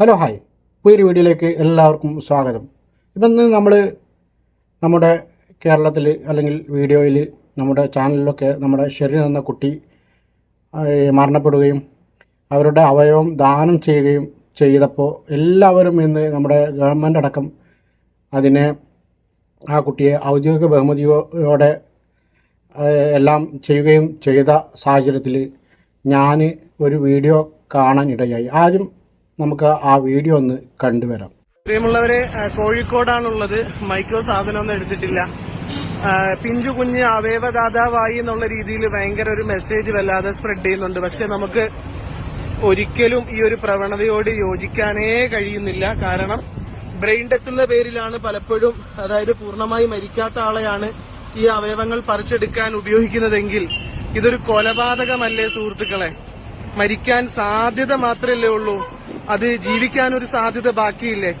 Hello hi. പുതിയൊരു വീഡിയോയിലേക്ക് എല്ലാവർക്കും സ്വാഗതം. ഇപ്പം ഇന്ന് നമ്മൾ നമ്മുടെ കേരളത്തിൽ അല്ലെങ്കിൽ വീഡിയോയിൽ നമ്മുടെ ചാനലിലൊക്കെ നമ്മുടെ ഷെറിൻ എന്ന കുട്ടി മരണപ്പെടുകയും അവരുടെ അവയവം ദാനം ചെയ്യുകയും ചെയ്തപ്പോൾ എല്ലാവരും ഇന്ന് നമ്മുടെ ഗവൺമെന്റ് അടക്കം അതിനെ ആ കുട്ടിയെ ഔദ്യോഗിക ബഹുമതിയോടെ എല്ലാം ചെയ്യുകയും ചെയ്ത സാഹചര്യത്തിൽ ഞാൻ ഒരു വീഡിയോ കാണാൻ ഇടയായി. ആദ്യം നമുക്ക് ആ വീഡിയോ ഒന്ന് കണ്ടുവരാം. പ്രിയമുള്ളവരെ കോഴിക്കോടാണുള്ളത്. മൈക്രോ സാധനമൊന്നും എടുത്തിട്ടില്ല. പിഞ്ചു കുഞ്ഞ് അവയവദാതാവായി എന്നുള്ള രീതിയിൽ ഭയങ്കര ഒരു മെസ്സേജ് വല്ലാതെ സ്പ്രെഡ് ചെയ്യുന്നുണ്ട്. പക്ഷെ നമുക്ക് ഒരിക്കലും ഈ ഒരു പ്രവണതയോട് യോജിക്കാനേ കഴിയുന്നില്ല. കാരണം ബ്രെയിൻ ഡെത്ത് എന്ന പേരിലാണ് പലപ്പോഴും അതായത് പൂർണമായി മരിക്കാത്ത ആളെയാണ് ഈ അവയവങ്ങൾ പറിച്ചെടുക്കാൻ ഉപയോഗിക്കുന്നതെങ്കിൽ ഇതൊരു കൊലപാതകമല്ലേ സുഹൃത്തുക്കളെ? മരിക്കാൻ സാധ്യത മാത്രമല്ലേ ഉള്ളൂ. അത് ജീവിക്കാൻ ഒരു സാധ്യത ബാക്കിയില്ലേ?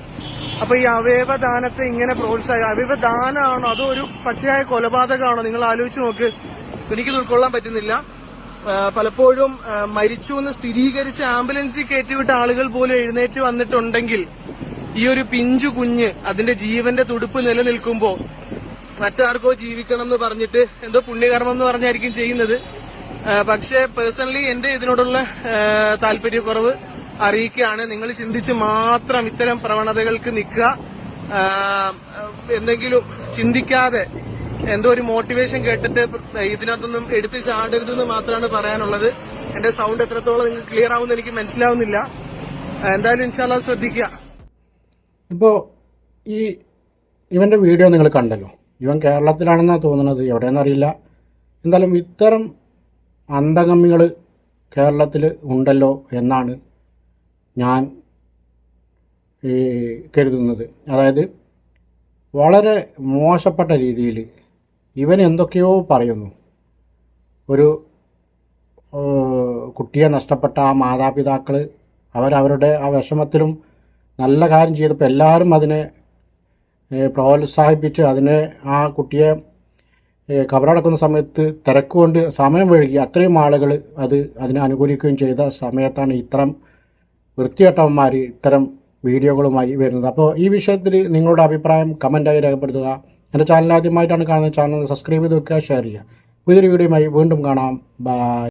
അപ്പൊ ഈ അവയവദാനത്തെ ഇങ്ങനെ പ്രോത്സാഹി അവയവദാനമാണോ അതോ ഒരു പച്ചയായ കൊലപാതകമാണോ? നിങ്ങൾ ആലോചിച്ച് നോക്ക്. എനിക്ക് ഉൾക്കൊള്ളാൻ പറ്റുന്നില്ല. പലപ്പോഴും മരിച്ചു എന്ന് സ്ഥിരീകരിച്ച് ആംബുലൻസിൽ കയറ്റിവിട്ട ആളുകൾ പോലും എഴുന്നേറ്റ് വന്നിട്ടുണ്ടെങ്കിൽ ഈ ഒരു പിഞ്ചു കുഞ്ഞ് അതിന്റെ ജീവന്റെ തുടുപ്പ് നിലനിൽക്കുമ്പോൾ മറ്റാർക്കോ ജീവിക്കണം എന്ന് പറഞ്ഞിട്ട് എന്തോ പുണ്യകർമ്മം എന്ന് പറഞ്ഞായിരിക്കും ചെയ്യുന്നത്. പക്ഷേ പേഴ്സണലി എന്റെ ഇതിനോടുള്ള താല്പര്യക്കുറവ് അറിയിക്കുകയാണ്. നിങ്ങൾ ചിന്തിച്ച് മാത്രം ഇത്തരം പ്രവണതകൾക്ക് നിൽക്കുക. എന്തെങ്കിലും ചിന്തിക്കാതെ എന്തോ ഒരു മോട്ടിവേഷൻ കേട്ടിട്ട് ഇതിനകത്തൊന്നും എടുത്ത് ചാടരുതെന്ന് മാത്രമാണ് പറയാനുള്ളത്. എന്റെ സൗണ്ട് എത്രത്തോളം നിങ്ങൾക്ക് ക്ലിയർ ആവുമെന്ന് എനിക്ക് മനസ്സിലാവുന്നില്ല. എന്തായാലും ഇൻഷാല്ല ശ്രദ്ധിക്കുക. ഇപ്പോൾ ഈ ഇവന്റെ വീഡിയോ നിങ്ങൾ കണ്ടല്ലോ. ഇവൻ കേരളത്തിലാണെന്നാണ് തോന്നുന്നത് എവിടെയെന്നറിയില്ല എന്തായാലും ഇത്തരം അന്തഗമ്മികൾ കേരളത്തിൽ ഉണ്ടല്ലോ എന്നാണ് ഞാൻ കരുതുന്നത്. അതായത് വളരെ മോശപ്പെട്ട രീതിയിൽ ഇവൻ എന്തൊക്കെയോ പറയുന്നു. ഒരു കുട്ടിയെ നഷ്ടപ്പെട്ട ആ മാതാപിതാക്കൾ അവരവരുടെ ആ വിഷമത്തിലും നല്ല കാര്യം ചെയ്തപ്പോൾ എല്ലാവരും അതിനെ പ്രോത്സാഹിപ്പിച്ച് അതിനെ ആ കുട്ടിയെ കബറടക്കുന്ന സമയത്ത് തിരക്കുകൊണ്ട് സമയം വഴുകി അത്രയും ആളുകൾ അത് അതിനെ അനുകൂലിക്കുകയും ചെയ്ത സമയത്താണ് ഇത്തരം വൃത്തികെട്ടവന്മാർ ഇത്തരം വീഡിയോകളുമായി വരുന്നത്. അപ്പോൾ ഈ വിഷയത്തിൽ നിങ്ങളുടെ അഭിപ്രായം കമന്റായി രേഖപ്പെടുത്തുക. എന്റെ ചാനൽ ആദ്യമായിട്ടാണ് കാണുന്നത് ചാനൽ സബ്സ്ക്രൈബ് ചെയ്ത് വെക്കുക ഷെയർ ചെയ്യുക. പുതിയൊരു വീഡിയോയുമായി വീണ്ടും കാണാം. ബൈ.